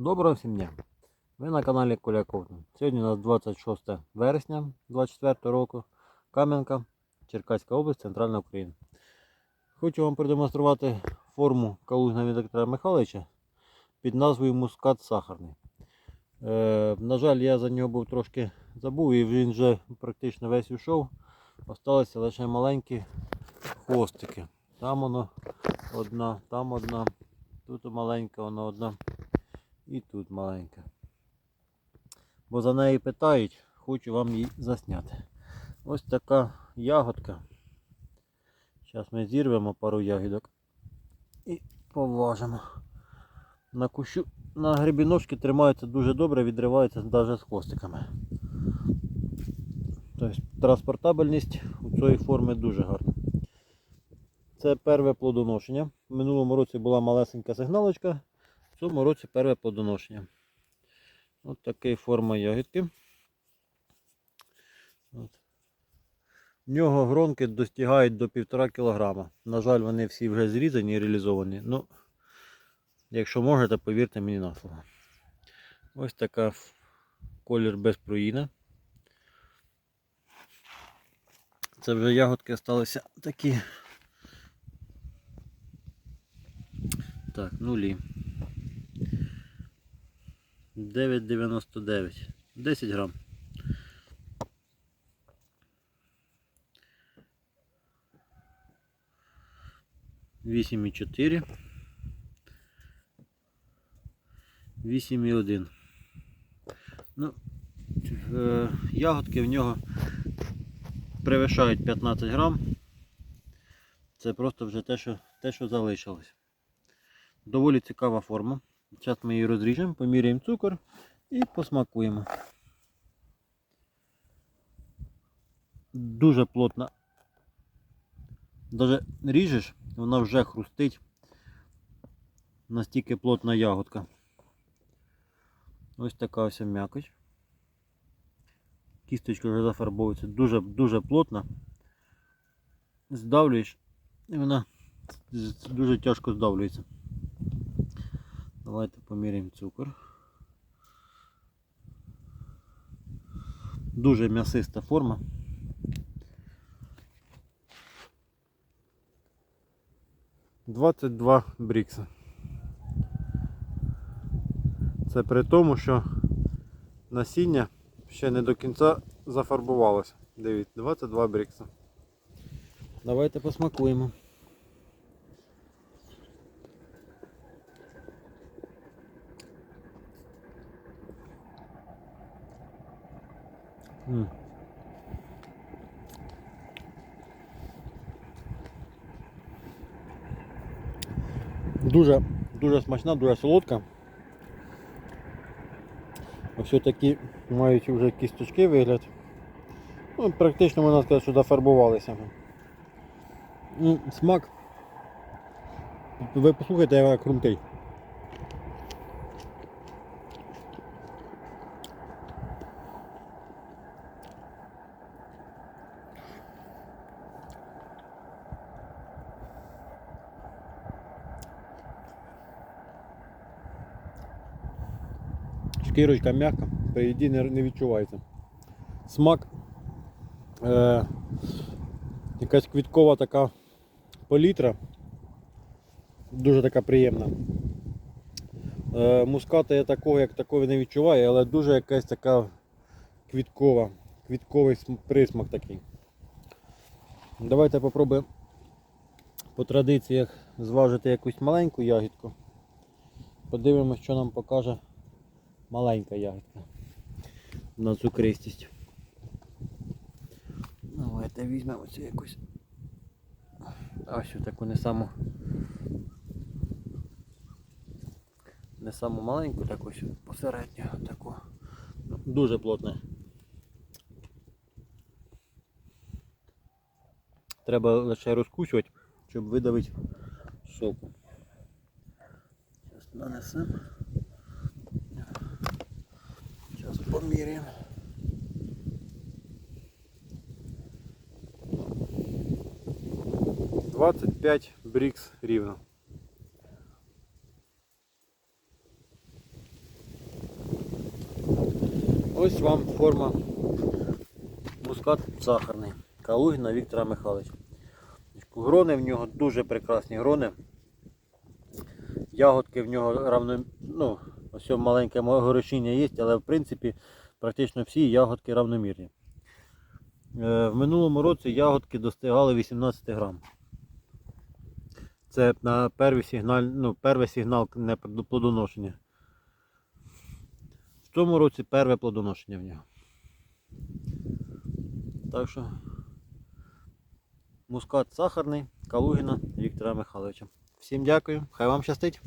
Доброго всім дня! Ви на каналі Коля Ковтун. Сьогодні у нас 26 вересня 2024 року. Кам'янка, Черкаська область, Центральна Україна. Хочу вам продемонструвати форму калугна від Віктора Михайловича під назвою Мускат Сахарний. Е, на жаль, я за нього був трошки забув і він вже практично весь ушов. Осталися лише маленькі хвостики. Там воно одна, там одна, тут маленька, воно одна. І тут маленька. Бо за неї питають, хочу вам її засняти. Ось така ягодка. Зараз ми зірвемо пару ягідок і поважимо. На кущу на грибіножки тримаються дуже добре, відриваються навіть з хвостиками. Тобто транспортабельність у цієї форми дуже гарна. Це перше плодоношення. В минулому році була малесенька сигналочка. В цьому році перше плодоношення. Ось така форма ягідки. От. В нього гронки достигають до 1,5 кг. На жаль, вони всі вже зрізані і реалізовані. Ну, якщо можете, повірте мені на слово. Ось така колір без проїна. Це вже ягодки залишилися такі. Так, нулі. 9,99. 10 грам. Вісім і чотири. Вісім і один. Ну, е, ягодки в нього перевищають 15 грам. Це просто вже те, що, те, що залишилось. Доволі цікава форма. Зараз ми її розріжемо, поміряємо цукор і посмакуємо. Дуже плотна. Даже ріжеш, вона вже хрустить. Настільки плотна ягодка. Ось така ось м'якоть. Кісточка вже зафарбовується. Дуже дуже плотна. Здавлюєш і вона дуже тяжко здавлюється. Давайте поміряємо цукор. Дуже м'ясиста форма. Двадцять два брікса. Це при тому, що насіння ще не до кінця зафарбувалося. Дивіться, 22 брікса. Давайте посмакуємо. Дуже, дуже смачна, дуже солодка. Ось такі мають вже кісточки вигляд. Ну, практично можна сказати, що зафарбувалися. Ну, смак. Ви послухайте, як крутий. Шкірочка м'яка, при їді не, відчувається. Смак е, якась квіткова така палітра. Дуже така приємна. Е, муската я такого як такого не відчуваю, але дуже якась така квіткова, квітковий присмак такий. Давайте попробуємо по традиціях зважити якусь маленьку ягідку. Подивимось, що нам покаже маленька ягідка на цукристість. Давайте візьмемо цю якусь. Ось таку не саму. Не саму маленьку, так ось посередню таку. Ну, Дуже плотне. Треба лише розкусувати, щоб видавити соку. Зараз нанесемо. Зараз поміряємо. Двадцять п'ять брікс рівно. Ось вам форма мускат сахарний. Калугіна Віктора Михайловича. Грони в нього дуже прекрасні грони. Ягодки в нього равно, ну, ось маленьке горочіння є, але в принципі практично всі ягодки равномірні. Е, В минулому році ягодки достигали 18 грам. Це на перший сигнал, ну, перший сигнал не плодоношення. В цьому році перше плодоношення в нього. Так що мускат сахарний, Калугіна Віктора Михайловича. Всім дякую, хай вам щастить.